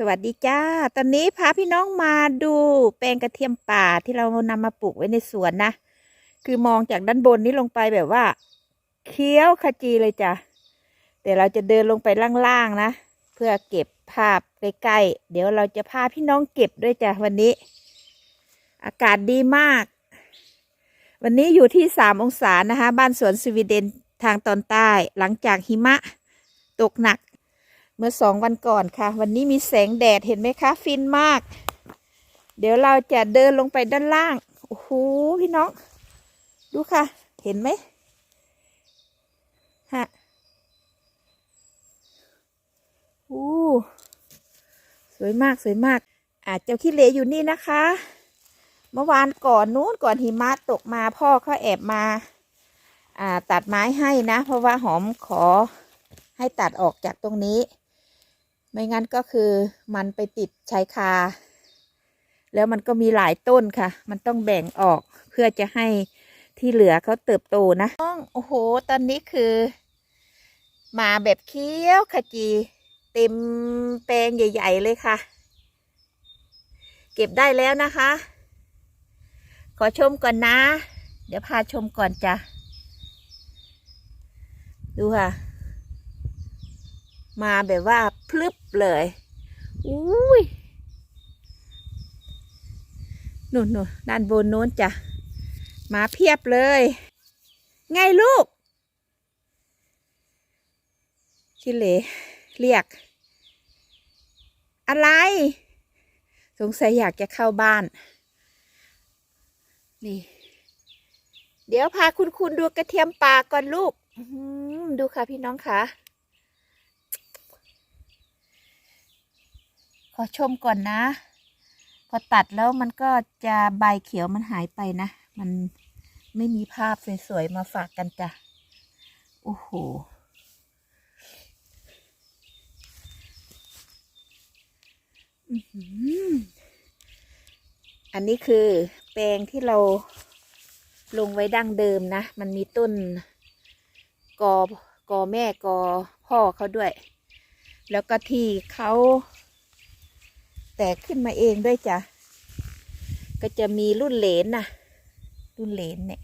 สวัสดีจ้า ตอนนี้พาพี่น้องมาดูแปลงกระเทียมป่าที่เรานำมาปลูกไว้ในสวนนะ คือมองจากด้านบนนี้ลงไปแบบว่า เคี้ยวขจีเลยจ้ะแต่เราจะเดินลงไปล่างๆนะ เพื่อเก็บภาพใกล้ๆ เดี๋ยวเราจะพาพี่น้องเก็บด้วยจ้ะวันนี้ อากาศดีมาก วันนี้อยู่ที่สามองศานะคะ บ้านสวนสวีเดนทางตอนใต้ หลังจากหิมะ ตกหนัก เมื่อสองวันก่อนค่ะ วันนี้มีแสงแดดเห็นไหมคะ ฟินมาก เดี๋ยวเราจะเดินลงไปด้านล่าง โอ้โห พี่น้อง ดูค่ะ เห็นไหมฮะอู้สวยมากสวยมาก อาจจะขี้เหร่อยู่นี่นะคะ เมื่อวานก่อนนู้นก่อนหิมะตกมาพ่อเขาแอบมาอ่าตัดไม้ให้นะ เพราะว่าหอมขอให้ตัดออกจากตรงนี้ ไม่งั้นก็คือมันไปติดชายคา แล้วมันก็มีหลายต้นค่ะ มันต้องแบ่งออกเพื่อจะให้ที่เหลือเขาเติบโตนะต้องโอ้โห ตอนนี้คือ มาแบบเคี้ยวขจี เต็มแปลงใหญ่ ๆ เลยค่ะ เก็บได้แล้วนะคะ ขอชมก่อนนะ เดี๋ยวพาชมก่อนจ้ะ ดูค่ะ มาแบบว่าพลึบเลยอุ้ยนู่นนู่นด้านบนโน้นจ้ะมาเพียบเลย ไงลูกชิเลเรียก อะไร สงสัยอยากจะเข้าบ้าน นี่ เดี๋ยวพาคุณคุณดูกระเทียมป่าก่อนลูก ดูค่ะพี่น้องค่ะ อชมก่อนนะ พอตัดแล้วมันก็จะใบเขียวมันหายไปนะ มันไม่มีภาพสวยๆมาฝากกันจ้ะ โอ้โหอื้มอันนี้คือแปลงที่เราลงไว้ดั้งเดิมนะ มันมีต้นกอกอแม่กอพ่อเขาด้วย แล้วก็ที่เขา แตกขึ้นมาเองด้วยจ้ะ ก็จะมีรุ่นเหลนนะรุ่นเหลนเนี่ย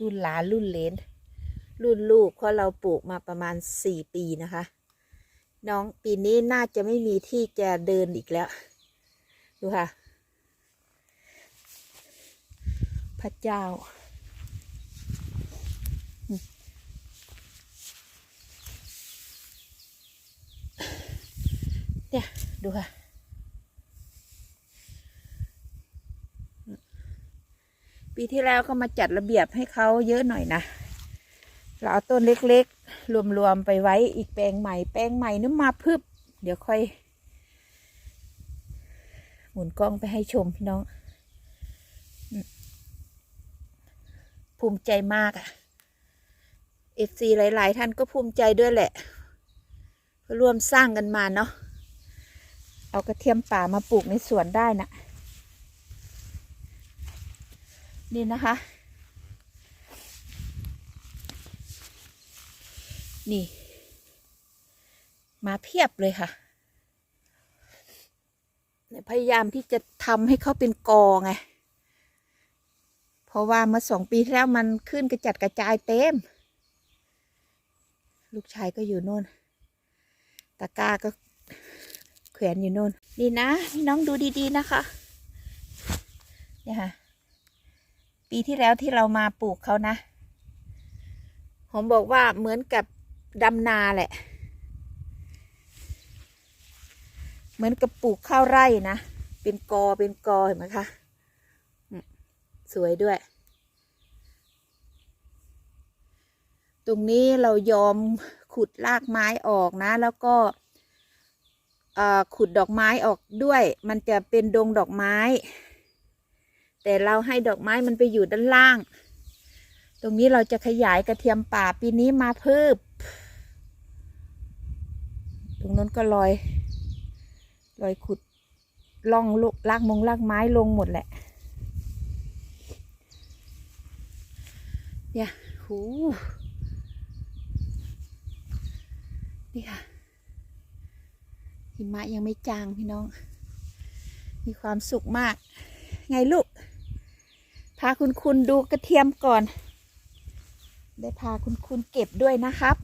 รุ่นหลานรุ่นเหลน รุ่นลูกเพราะเราปลูกมาประมาณสี่ปีนะคะ น้องปีนี้น่าจะไม่มีที่จะเดินอีกแล้ว ดูค่ะ พระเจ้าเนี่ย ดูค่ะ ปีที่แล้วก็มาจัดระเบียบให้เขาเยอะหน่อยนะ เราเอาต้นเล็กๆ รวมๆ ไปไว้อีกแปลงใหม่ แปลงใหม่นึกมาพึบ เดี๋ยวค่อย หมุนกล้องไปให้ชมพี่น้อง ภูมิใจมากอะเอฟซีหลาย ๆ ท่านก็ภูมิใจด้วยแหละร่วมสร้างกันมาเนาะ เอากระเทียมป่ามาปลูกในสวนได้นะนี่นะคะ นี่ มาเพียบเลยค่ะ พยายามที่จะทำให้เขาเป็นกอไง เพราะว่าเมื่อสองปีที่แล้วมันขึ้นกระจัดกระจายเต็ม ลูกชายก็อยู่โน่น ตะกร้าก็ แขวนอยู่โน่นนี่นะพี่น้องดูดีๆนะคะเนี่ยค่ะ ปีที่แล้วที่เรามาปลูกเขานะ ผมบอกว่าเหมือนกับดำนาแหละ เหมือนกับปลูกข้าวไร่นะ เป็นกอเป็นกอเห็นไหมคะ สวยด้วย ตรงนี้เรายอมขุดรากไม้ออกนะ แล้วก็ ขุดดอกไม้ออกด้วย มันจะเป็นดงดอกไม้ แต่เราให้ดอกไม้มันไปอยู่ด้านล่าง ตรงนี้เราจะขยายกระเทียมป่าปีนี้มาเพิ่มตรงนั้นก็ลอยลอยขุดล่องลุลากมงลากไม้ลงหมดแหละ เนี่ยหูนี่ค่ะ หิมะยังไม่จางพี่น้อง มีความสุขมาก ไงลูก พาคุณคุณดูกระเทียมก่อน ได้พาคุณคุณเก็บด้วยนะครับ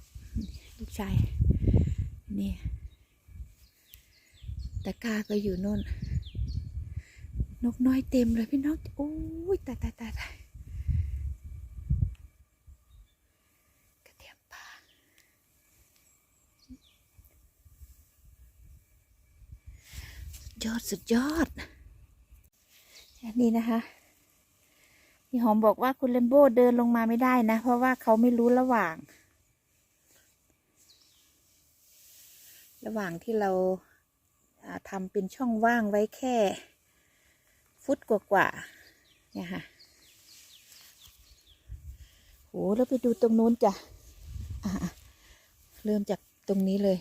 ลูกชายนี่ตะกร้าก็อยู่โน่น นกน้อยเต็มเลยพี่น้อง โอ้ยตายตายตายตายกระเทียมป่า ยอดสุดยอด อันนี้นะคะพี่หอมบอกว่าคุณเลมโบ้เดินลงมาไม่ได้นะ เพราะว่าเขาไม่รู้ระหว่าง ระหว่างที่เราทำเป็นช่องว่างไว้แค่ ฟุตกว่าๆเนี่ยค่ะโหแล้วไปดูตรงนู้นจ้ะะเริ่มจากตรงนี้เลย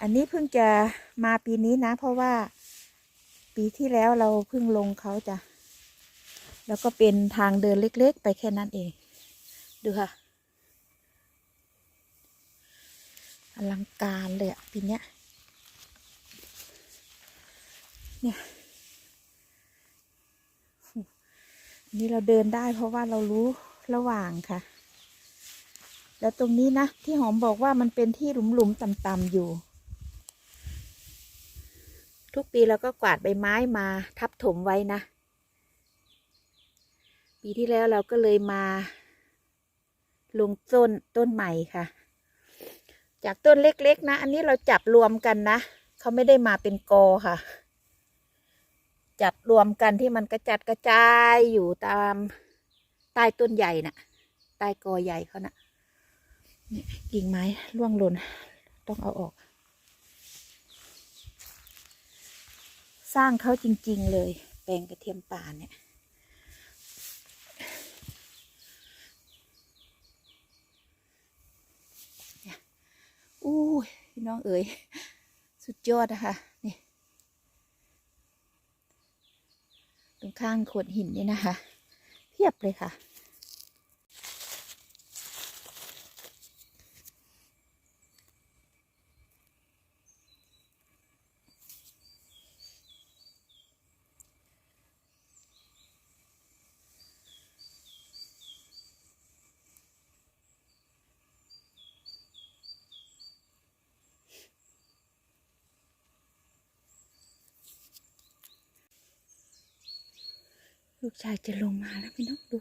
อันนี้เพิ่งจะมาปีนี้นะ เพราะว่าปีที่แล้วเราเพิ่งลงเขาจ้ะ แล้วก็เป็นทางเดินเล็กๆ ไปแค่นั้นเอง ดูค่ะ อลังการเลยอะปีนี้เนี่ยอันนี้เราเดินได้เพราะว่าเรารู้ระหว่างค่ะ แล้วตรงนี้นะที่หอมบอกว่ามันเป็นที่หลุมๆต่ำๆอยู่ ทุกปีเราก็กวาดใบไม้มาทับถมไว้นะ ปีที่แล้วเราก็เลยมา ลงต้นต้นใหม่ค่ะ จากต้นเล็กๆนะ อันนี้เราจับรวมกันนะเขาไม่ได้มาเป็นกอค่ะ จับรวมกันที่มันกระจัดกระจายอยู่ตามใต้ต้นใหญ่น่ะ ใต้กอใหญ่เขาน่ะนี่กิ่งไม้ร่วงหล่นต้องเอาออก ร้างเขาจริง ๆ เลย แปลงกระเทียมป่าเนี่ย อู้ยพี่น้องเอ๋ย สุดยอดนะคะนี่ ตรงข้างโขดหินนี่นะคะ เพียบเลยค่ะ ลูกชายจะลงมาแล้วพี่น้องดู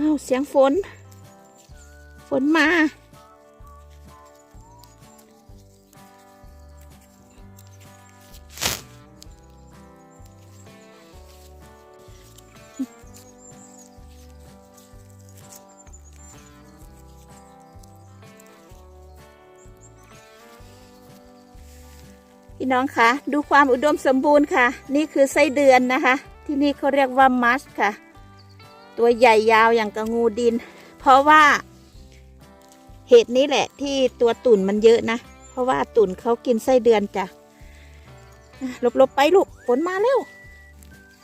าวเสียงฝน ฝนมา พี่น้องคะดูความอุดมสมบูรณ์ค่ะ นี่คือไส้เดือนนะคะ ที่นี่เขาเรียกว่ามัสค่ะ ตัวใหญ่ยาวอย่างกระงูดิน เพราะว่า เหตุนี้แหละที่ตัวตุ่นมันเยอะนะ เพราะว่าตุ่นเขากินไส้เดือนจ้ะหลบๆไปลูกฝนมาแล้ว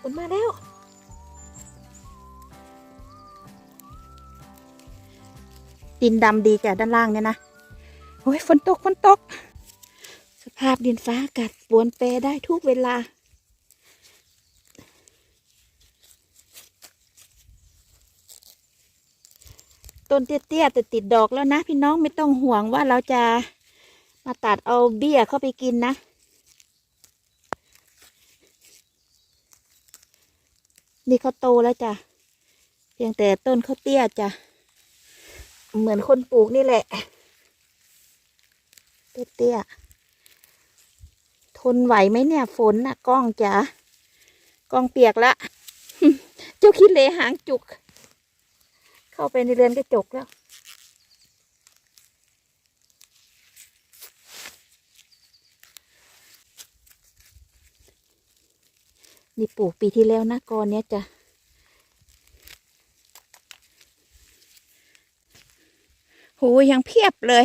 ฝนมาแล้วดินดำดีจ้ะด้านล่างเนี่ยนะโอ้ยฝนตกฝนตก สภาพดินฟ้าอากาศปวนแปรได้ทุกเวลา ต้นเตี้ยๆแต่ติดดอกแล้วนะ พี่น้องไม่ต้องห่วงว่าเราจะมาตัดเอาเบี้ยเข้าไปกินนะ นี่เขาโตแล้วจ้ะ เพียงแต่ต้นเขาเตี้ยจ้ะ เหมือนคนปลูกนี่แหละ เตี้ยๆทนไหวไหมเนี่ย ฝนน่ะกล้องจ๋ากล้องเปียกละ เจ้าขี้เลหางจุก เข้าไปในเรือนกระจกแล้วนี่ปลูกปีที่แล้วนะกอนเนี้ยจะหูยังเพียบเลย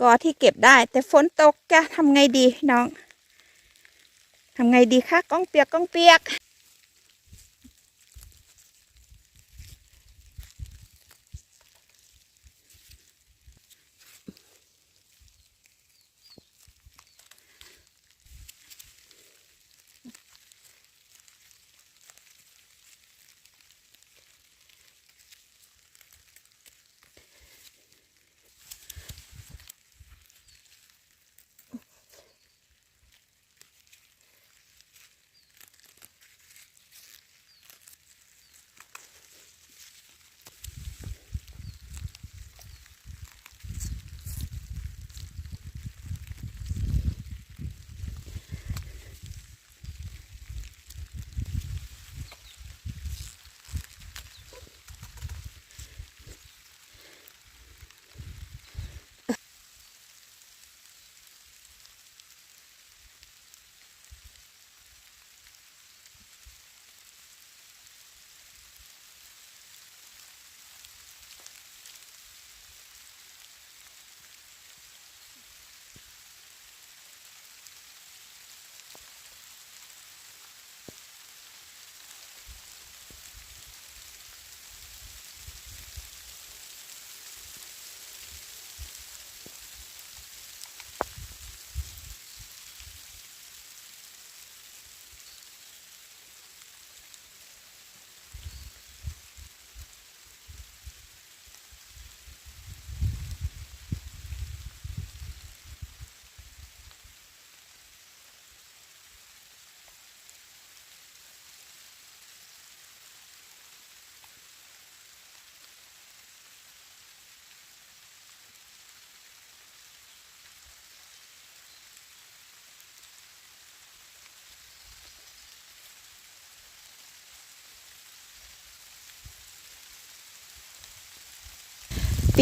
กอที่เก็บได้ แต่ฝนตกจะทำไงดีน้องทำไงดีคะก้องเปียกก้องเปียก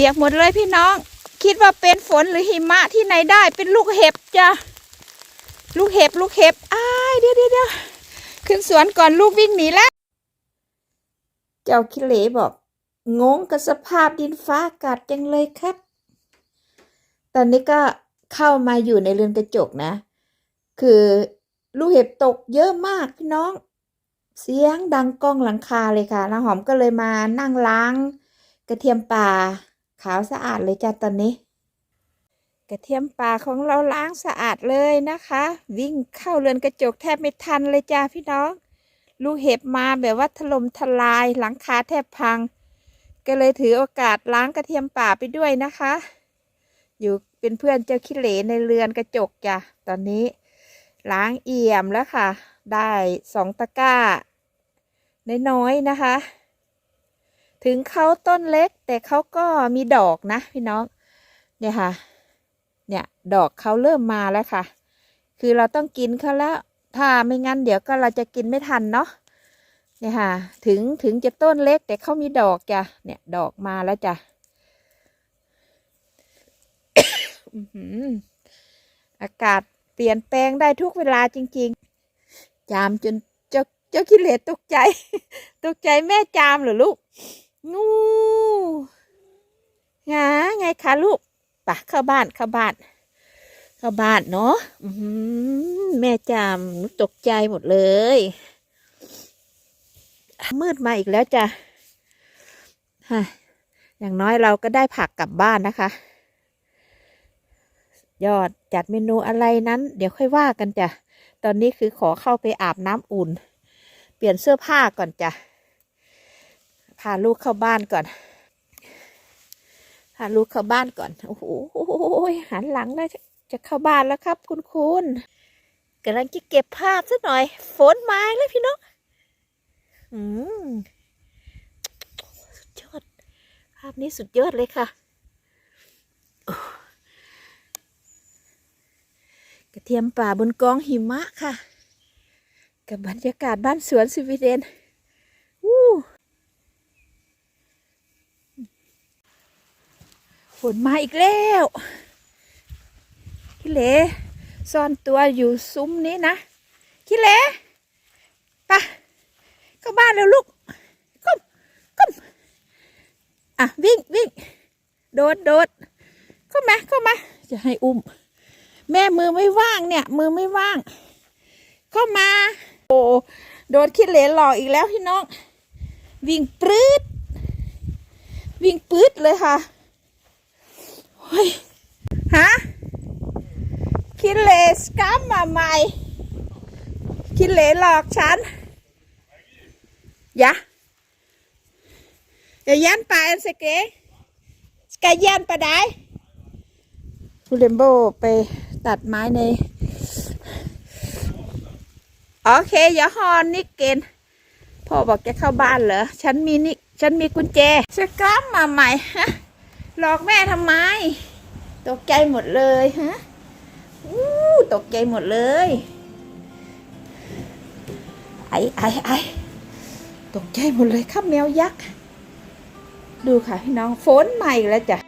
ปียกหมดเลยพี่น้อง คิดว่าเป็นฝนหรือหิมะที่ไหนได้เป็นลูกเห็บจ้ะลูกเห็บลูกเห็บอ้ายเดี๋ยวเดี๋ยวเดี๋ยวขึ้นสวนก่อนลูกวิ่งหนีแล้ว เจ้าคิเลบอกงงกับสภาพดินฟ้าอากาศจังเลยครับ ตอนนี้ก็เข้ามาอยู่ในเรือนกระจกนะ คือลูกเห็บตกเยอะมากพี่น้อง เสียงดังก้องหลังคาเลยค่ะน้าหอมก็เลยมานั่งล้างกระเทียมป่า ขาวสะอาดเลยจ้ะตอนนี้ กระเทียมป่าของเราล้างสะอาดเลยนะคะ วิ่งเข้าเรือนกระจกแทบไม่ทันเลยจ้าพี่น้อง ลูกเห็บมาแบบว่าถล่มทลายหลังคาแทบพัง ก็เลยถือโอกาสล้างกระเทียมป่าไปด้วยนะคะ อยู่เป็นเพื่อนเจ้าขี้เหร่ในเรือนกระจกจ้ะตอนนี้ ล้างเอี่ยมแล้วค่ะ ได้สองตะกร้าน้อยๆนะคะ ถึงเขาต้นเล็ก แต่เขาก็มีดอกนะพี่น้อง เนี่ยค่ะ เนี่ยดอกเขาเริ่มมาแล้วค่ะ คือเราต้องกินเขาแล้ว ถ้าไม่งั้นเดี๋ยวก็เราจะกินไม่ทันเนาะ เนี่ยค่ะ ถึงถึงจะต้นเล็กแต่เขามีดอกจ้ะ เนี่ยดอกมาแล้วจ้ะอากาศเปลี่ยนแปลงได้ทุกเวลาจริง ๆ จามจนเจ้าเจ้ากิเลสตกใจ ตกใจแม่จามเหรอลูก งูหาไงคะลูกปะเข้าบ้านเข้าบ้านเข้าบ้านเนาะแม่จามหนูตกใจหมดเลย มืดมาอีกแล้วจ้ะฮะอย่างน้อยเราก็ได้ผักกลับบ้านนะคะ ยอดจัดเมนูอะไรนั้น เดี๋ยวค่อยว่ากันจ้ะ ตอนนี้คือขอเข้าไปอาบน้ำอุ่น เปลี่ยนเสื้อผ้าก่อนจ้ะ พาลูกเข้าบ้านก่อน พาลูกเข้าบ้านก่อน โอ้โหหันหลังแล้วจะเข้าบ้านแล้วครับ คุณคุณกำลังจะเก็บภาพซะหน่อย ฝนมาแล้วพี่น้องอืมสุดยอด ภาพนี้สุดยอดเลยค่ะกระเทียมป่าบนกองหิมะค่ะ กับบรรยากาศบ้านสวนสวีเดนอู้ ฝนมาอีกแล้วคิเลซ่อนตัวอยู่ซุ้มนี้นะคิเลไปะเข้าบ้านแล้วลูกก้มก้มอะวิ่งวิ่งโดดโดดเข้ามาเข้ามาจะให้อุ้ม แม่มือไม่ว่างเนี่ย มือไม่ว่าง เข้ามา โอ้โดนคิเหลนหลอกอีกแล้วพี่น้อง วิ่งปรืดวิ่งปื๊ดเลยค่ะ ฮ้ยฮะคิดเลสกัมมาใหม่คิดเลหลอกฉันยะอย่ายันไปอันสเกสกายันปได้คุณเลมโบไปตัดไม้ในโอเคอย่าฮอนนิกเกนพ่อบอกจะเข้าบ้านเหรอ ฉันมีนี่ฉันมีกุญแจจะกลับมาใหม่ฮะ หลอกแม่ทำไม ตกใจหมดเลยฮะอู้ตกใจหมดเลย ไอ้ไอ้ไอ้ตกใจหมดเลยครับแมวยักษ์ ดูค่ะพี่น้องฝนใหม่แล้วจ้ะ